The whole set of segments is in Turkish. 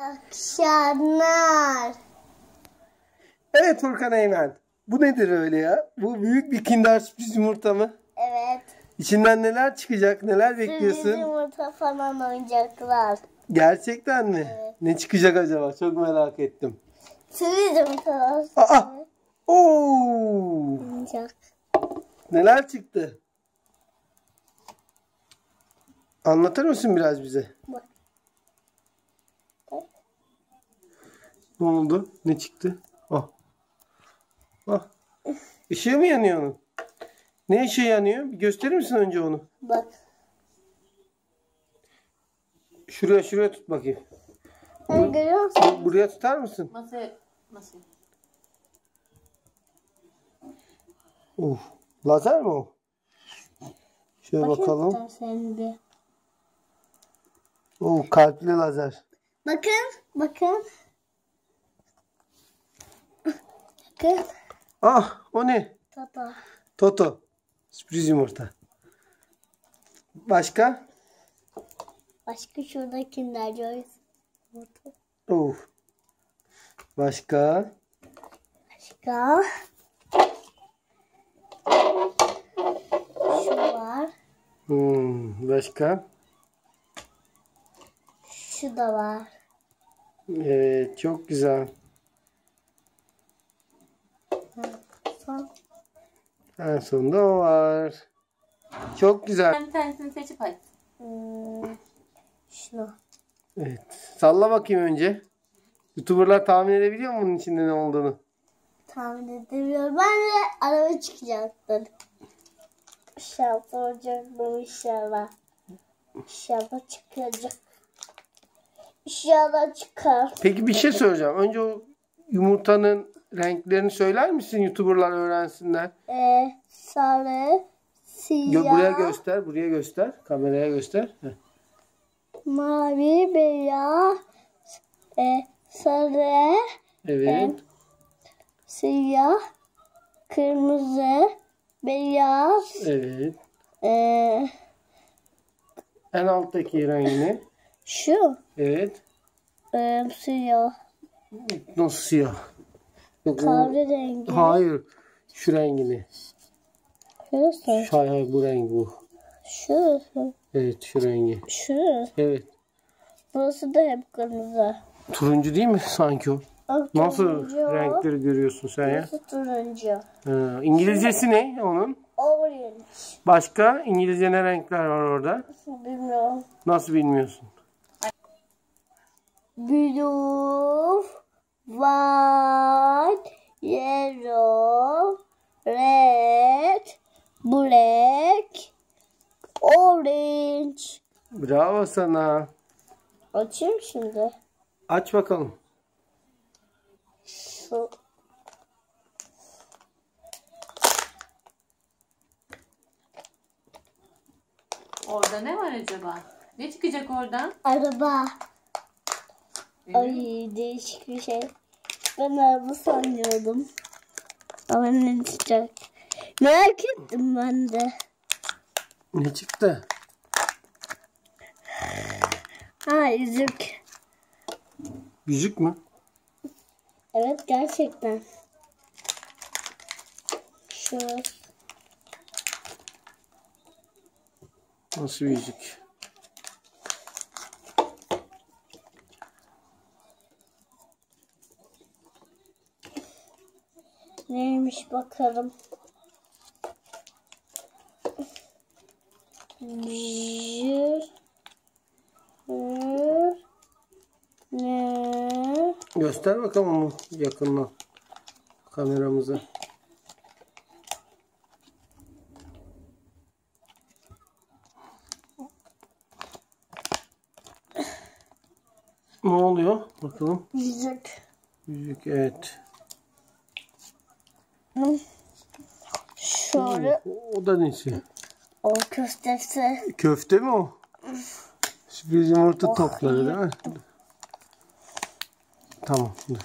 Akşamlar. Evet Furkan Eymen. Bu nedir öyle ya? Bu büyük bir kinder sürpriz yumurta mı? Evet. İçinden neler çıkacak? Neler Sürpriz bekliyorsun? yumurta falan oyuncaklar. Gerçekten mi? Evet. Ne çıkacak acaba? Çok merak ettim. Sürpriz yumurtalar. Aa! Oo! Oyuncak. Neler çıktı? Anlatır mısın biraz bize? Bak. Ne oldu? Ne çıktı? Ah. Ah. Işığı mı yanıyor onun? Ne ışığı yanıyor? Bir gösterir misin önce onu? Bak. Şuraya şuraya tut bakayım. Sen görüyor musun? Bu- Buraya tutar mısın? Masaya, masaya. Uf. Lazer mi o? Şöyle Bakayım bakalım. istersen bir. Oo, kalpli lazer. Bakın. Bakın. Bakın. Ah o ne? Tata. Toto. Sürpriz yumurta. Başka? Başka şurada Kinder Joy. yumurta. Of. Başka? Başka. Şu var. Hmm, başka? Şu da var. Evet çok güzel. Son. En sonunda o var. Çok güzel. Sen bir tanesini seçip aç. Hmm, şunu. Evet. Salla bakayım önce. Youtuberlar tahmin edebiliyor mu bunun içinde ne olduğunu? Tahmin edemiyorum. Ben de araba çıkacaktır. İnşallah olacak bu inşallah. İnşallah çıkacak. İnşallah çıkar. Peki bir şey soracağım. Önce o yumurtanın renklerini söyler misin? Youtuberlar öğrensinler. Ee, sarı, siyah, Gö- buraya göster, buraya göster. Kameraya göster. Heh. mavi, beyaz, e, sarı, Evet. siyah, kırmızı, beyaz, Evet. e, En alttaki rengini. şu Evet. e, siyah, Nasıl siyah? Yok, o- kahverengi. Hayır. Şu rengini. Şurası, Şu, hayır, hayır, bu renk bu. şurası, Evet şu rengi. şurası. Evet. Burası da hep kırmızı. Turuncu değil mi sanki o? Ah, Nasıl turuncu. renkleri görüyorsun sen ya? Burası turuncu. Ha, İngilizcesi ne onun? Orange. Başka İngilizce ne renkler var orada? Bilmiyorum. Nasıl bilmiyorsun? Blue, white, yellow, red, black, orange. Bravo sana. Açayım şimdi. Aç bakalım. Şu. Orada ne var acaba? Ne çıkacak oradan? Araba. Ay değişik bir şey. Ben araba sanıyordum. Ama ne çıkacak? Merak ettim ben de. Ne çıktı? Ha yüzük. Yüzük mü? Evet gerçekten. Şu. Nasıl bir yüzük? Neymiş bakalım. Jür. Jür. Ne? Göster bakalım onu yakından. Kameramıza. Ne oluyor? Bakalım. Yüzük. Yüzük evet. Şöyle O, o da nesi? o köftesi. Köfte mi o? Sürpriz yumurta topları değil mi? Tamam. Dur.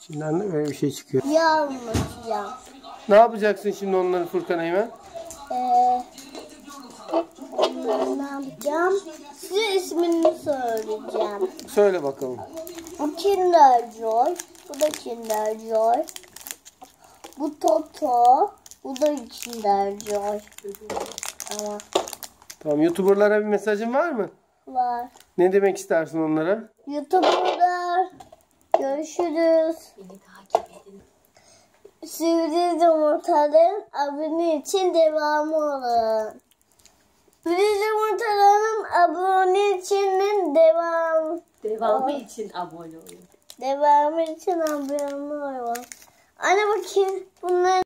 İçinden de böyle bir şey çıkıyor. Yağ anlatacağım. Ne yapacaksın şimdi onları Furkan Eymen? Ee, ne yapacağım? Size ismini söyleyeceğim. Söyle bakalım. Kinder Joy. Bu da Kinder Joy. Bu Toto. Bu da Kinder Joy. Ama Tamam YouTuber'lara bir mesajın var mı? var. Ne demek istersin onlara? YouTube'da görüşürüz. Sivri yumurtaların abone için devamı olun. Sivri yumurtaların abone için devam Devamı için abone olun. Devamı için abone olun. Anne bakayım bunlar